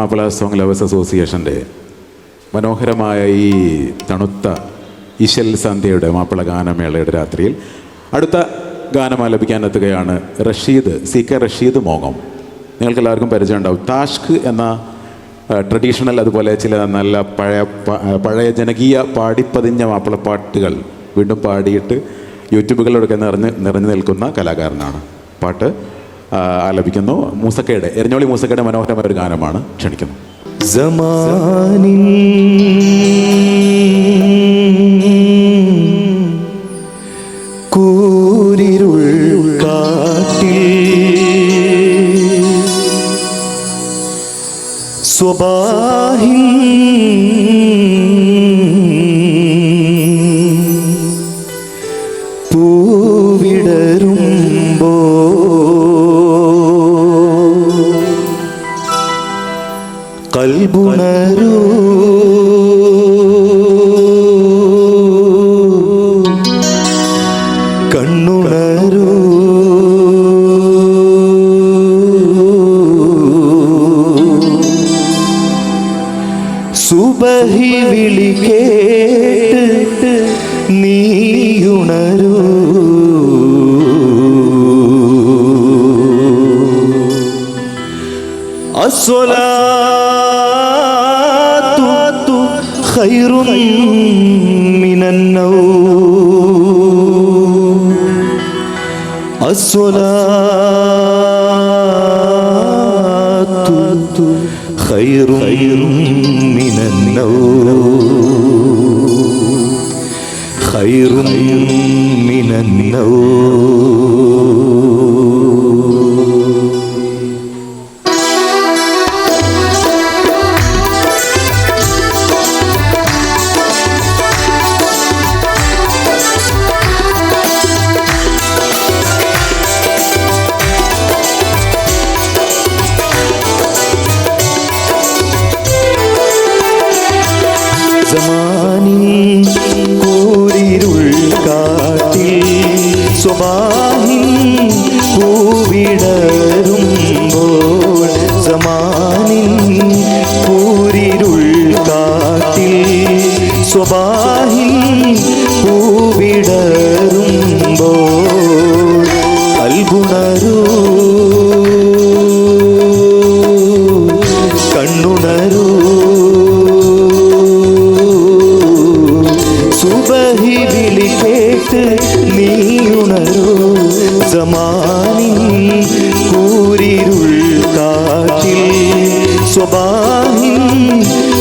Mappila song lovers അസോസിയേഷന്റെ മനോഹരമായ ഈ തണുത്ത ഇശൽ സന്ധ്യയുടെ മാപ്പിള ഗാനമേളയുടെ രാത്രിയിൽ അടുത്ത ഗാനം ആലപിക്കാനെത്തുകയാണ് റഷീദ് സി കെ റഷീദ് മോങ്ങം. നിങ്ങൾക്ക് എല്ലാവർക്കും പരിചയം ഉണ്ടാവും താഷ്ക് എന്ന ട്രഡീഷണൽ അതുപോലെ ചില നല്ല പഴയ പഴയ ജനകീയ പാടിപ്പതിഞ്ഞ മാപ്പിളപ്പാട്ടുകൾ വീണ്ടും പാടിയിട്ട് യൂട്യൂബുകളിലൊക്കെ നിറഞ്ഞ് നിറഞ്ഞു നിൽക്കുന്ന കലാകാരനാണ്. പാട്ട് ആലപിക്കുന്നു. മൂസക്കയുടെ എരഞ്ഞോളി മൂസക്കയുടെ മനോഹരമായ ഒരു ഗാനമാണ് ക്ഷണിക്കുന്നു. കൂരിരുൾ കാട്ടിൽ പൂവിടരുമ്പോ കണ്ണുണരൂ. സുബഹി വിളി കേട്ടിട്ട് നീയുണരൂ. അസ്വലാത്തു ഖൈറുൻ മിനന്നൗ الصلاة خير من النوم. خير من النوم. സമാനിൻ കൂരിരുൾ കാട്ടിൽ സ്വഭാഹിൻ സ്വബാഹിൻ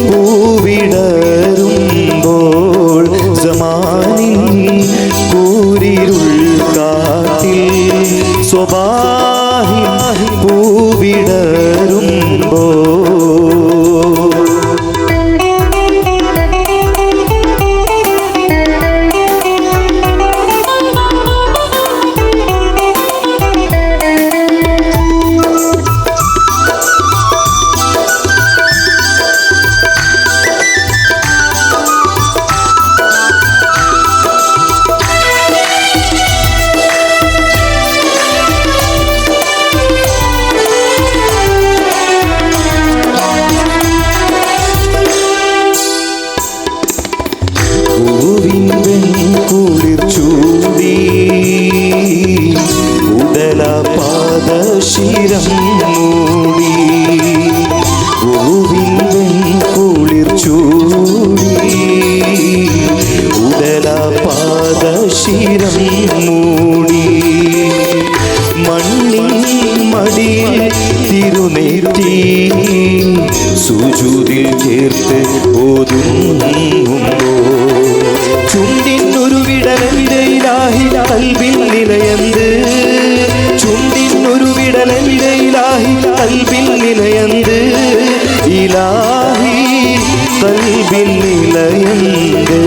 പൂവിടരുമ്പോൾ സമാനിൻ കൂരിരുൾ കാത്തിൽ സ്വബാഹിൻ പൂവിടരുമ്പോൾ പൂവിൻ കുളിർ ചൂടി. ഉടല പാദശിരം മൂടി. പൂവിൻ കുളിർ ചൂടി. ഉടല പാദശിരം മൂടി മണ്ണിൻ ചുണ്ടിനൊരു വിടലെന്റെയിലാഹി കൽവിൽ നിലയന്ത്. ചുണ്ടിനൊരു വിടലെന്റെയിലാഹി കൽവിൽ നിലയന്ത്. ഇലാഹി കൽവിൽ നിലയന്ത്.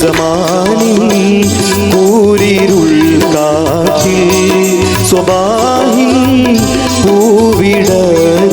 സമാനി കൂരിരുൾ കാറ്റിൽ സ്വബാഹിൻ പൂവിടരുമ്പോൾ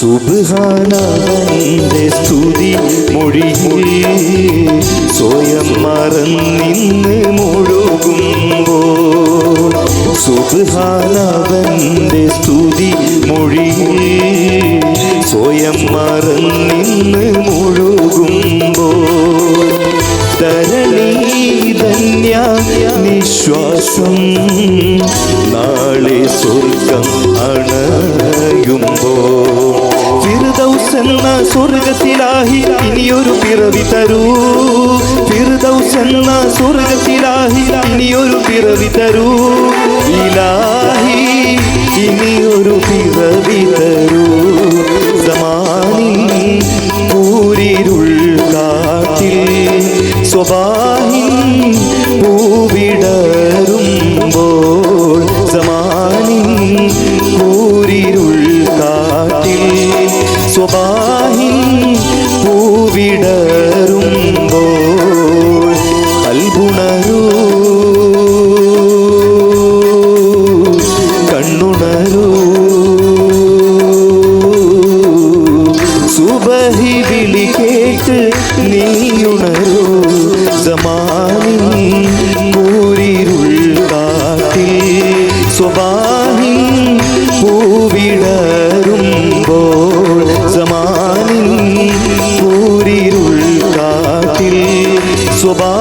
സുബാനവന്റെ സ്തുതി മൊഴി സ്വയം മറന്നിന്ന് മുഴുകുമ്പോൾ സുബാനവന്റെ സ്തുതി മൊഴി സ്വയം മറന്നിന്ന് മുഴുകുമ്പോൾ തരണീ ധന്യ നിശ്വാസം നാളെ സ്വർഗം അണയുമ്പോ ഫിർദൗസ് എന്ന സ്വർഗത്തിലാഹി ഇനിയൊരു പിറവി തരൂ. ഫിർദൗസ് എന്ന സ്വർഗത്തിലാഹി ഇനിയൊരു പിറവി തരൂ. ഇലാഹി ഇനിയൊരു പിറവി തരൂ. സമാനി കൂരിരുൾ കാട്ടിൽ സ്വഭാഹിൻ നീയുണരൂ. സമാനി കൂരിരുൾ കാട്ടിൽ സ്വഭാവി പൂവിടരുമ്പോൾ സമാനി കൂരിരുൾ കാട്ടിൽ സ്വഭാഹി